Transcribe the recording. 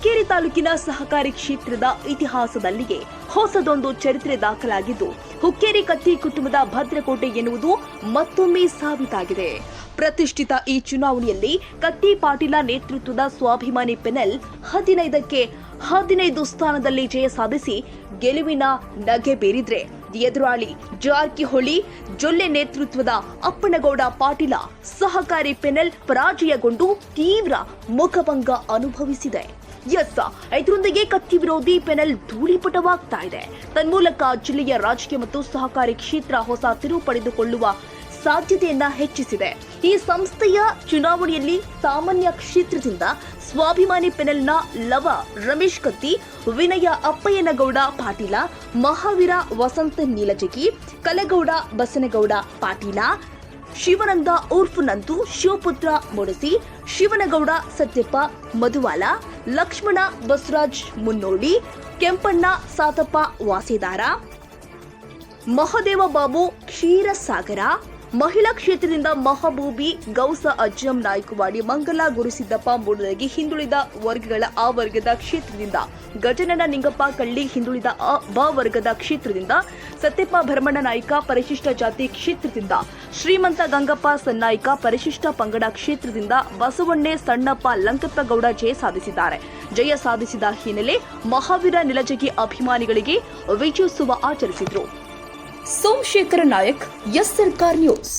ತಾಲೂಕಿನ ಸಹಕಾರಿ ಕ್ಷೇತ್ರದ ಇತಿಹಾಸದಲ್ಲಿಗೆ ಹೊಸದೊಂದು ಚರಿತ್ರೆ ದಾಖಲಾಗಿದ್ದು, ಹುಕ್ಕೇರಿ ಕತ್ತಿ ಕುಟುಂಬದ ಭದ್ರಕೋಟೆ ಎನ್ನುವುದು ಮತ್ತೊಮ್ಮೆ ಸಾಬೀತಾಗಿದೆ. ಪ್ರತಿಷ್ಠಿತ ಈ ಚುನಾವಣೆಯಲ್ಲಿ ಕತ್ತಿ ಪಾಟೀಲ ನೇತೃತ್ವದ ಸ್ವಾಭಿಮಾನಿ ಪೆನೆಲ್ ಹದಿನೈದಕ್ಕೆ ಹದಿನೈದು ಸ್ಥಾನದಲ್ಲಿ ಜಯ ಸಾಧಿಸಿ ಗೆಲುವಿನ ನಗೆ ಬೀರಿದ್ರೆ, ಎದುರಾಳಿ ಜಾರಕಿಹೊಳಿ, ಜೊಲ್ಲೆ ನೇತೃತ್ವದ ಅಪ್ಪನಗೌಡ ಪಾಟೀಲ ಸಹಕಾರಿ ಪೆನೆಲ್ ಪರಾಜಯಗೊಂಡು ತೀವ್ರ ಮುಖಭಂಗ ಅನುಭವಿಸಿದೆ. ಎಸ್ ಇದರೊಂದಿಗೆ ಕತ್ತಿ ವಿರೋಧಿ ಪೆನಲ್ ಧೂಳಿಪಟವಾಗ್ತಾ ಇದೆ. ತನ್ಮೂಲಕ ಜಿಲ್ಲೆಯ ರಾಜಕೀಯ ಮತ್ತು ಸಹಕಾರಿ ಕ್ಷೇತ್ರ ಹೊಸ ತಿರುವು ಪಡೆದುಕೊಳ್ಳುವ ಸಾಧ್ಯತೆಯನ್ನ ಹೆಚ್ಚಿಸಿದೆ. ಈ ಸಂಸ್ಥೆಯ ಚುನಾವಣೆಯಲ್ಲಿ ಸಾಮಾನ್ಯ ಕ್ಷೇತ್ರದಿಂದ ಸ್ವಾಭಿಮಾನಿ ಪೆನಲ್ನ ಲವ ರಮೇಶ್ ಕತ್ತಿ, ವಿನಯ ಅಪ್ಪಯ್ಯನಗೌಡ ಪಾಟೀಲ, ಮಹಾವೀರ ವಸಂತ ನೀಲಜಗಿ, ಕಲಗೌಡ ಬಸನಗೌಡ ಪಾಟೀಲ ಶಿವನಂದ ಉರ್ಫ್ ನಂತು ಶಿವಪುತ್ರ ಮುಡಸಿ, ಶಿವನಗೌಡ ಸತ್ಯಪ್ಪ ಮಧುವಾಲ, ಲಕ್ಷ್ಮಣ ಬಸವರಾಜ್ ಮುನ್ನೋಡಿ, ಕೆಂಪಣ್ಣ ಸಾತಪ್ಪ ವಾಸಿದಾರ, ಮಹದೇವ ಬಾಬು ಕ್ಷೀರಸಾಗರ ಮಹಿಳಾ ಕ್ಷೇತ್ರದಿಂದ ಮಹಬೂಬಿ ಗೌಸ ಅಜ್ಜಂ ನಾಯ್ಕವಾಡಿ ಮಂಗಲ ಗುರುಸಿದ್ದಪ್ಪ ಮೂಡಲಗಿ ಹಿಂದುಳಿದ ವರ್ಗಗಳ ಆ ವರ್ಗದ ಕ್ಷೇತ್ರದಿಂದ ಗಜನನ ನಿಂಗಪ್ಪ ಕಳ್ಳಿ ಹಿಂದುಳಿದ ಬ ವರ್ಗದ ಕ್ಷೇತ್ರದಿಂದ ಸತ್ಯಪ್ಪ ಭರಮಣ್ಣ ನಾಯ್ಕ ಪರಿಶಿಷ್ಟ ಜಾತಿ ಕ್ಷೇತ್ರದಿಂದ ಶ್ರೀಮಂತ ಗಂಗಪ್ಪ ಸನ್ನಾಯ್ಕ ಪರಿಶಿಷ್ಟ ಪಂಗಡ ಕ್ಷೇತ್ರದಿಂದ ಬಸವಣ್ಣೆ ಸಣ್ಣಪ್ಪ ಲಂಕಪ್ಪಗೌಡ ಜಯ ಸಾಧಿಸಿದ್ದಾರೆ. ಜಯ ಸಾಧಿಸಿದ ಹಿನ್ನೆಲೆ ಮಹಾವೀರ ನಿಲಜಗಿ ಅಭಿಮಾನಿಗಳಿಗೆ ವಿಜಯೋತ್ಸವ ಆಚರಿಸಿದ್ರು. Somashekara Nayak S Sarkar news.